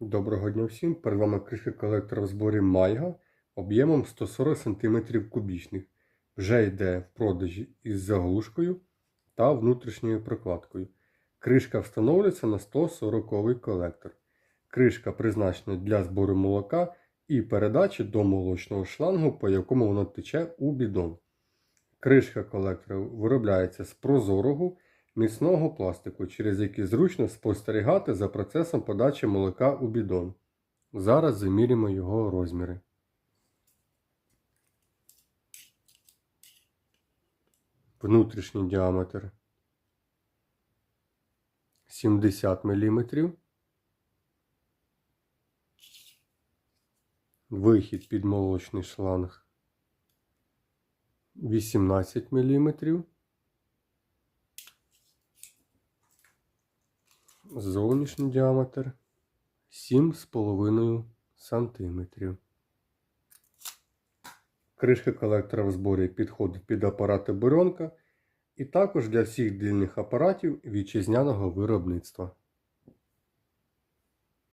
Доброго дня всім! Перед вами кришка колектора в зборі Майга об'ємом 140 см кубічних. Вже йде в продажі із заглушкою та внутрішньою прокладкою. Кришка встановлюється на 140 колектор. Кришка призначена для збору молока і передачі до молочного шлангу, по якому воно тече у бідон. Кришка колектора виробляється з прозорого міцного пластику, через який зручно спостерігати за процесом подачі молока у бідон. Зараз заміряємо його розміри. Внутрішній діаметр 70 мм. Вихід під молочний шланг 18 мм. Зовнішній діаметр 7,5 см. Кришка колектора в зборі підходить під апарати буренка і також для всіх дільних апаратів вітчизняного виробництва.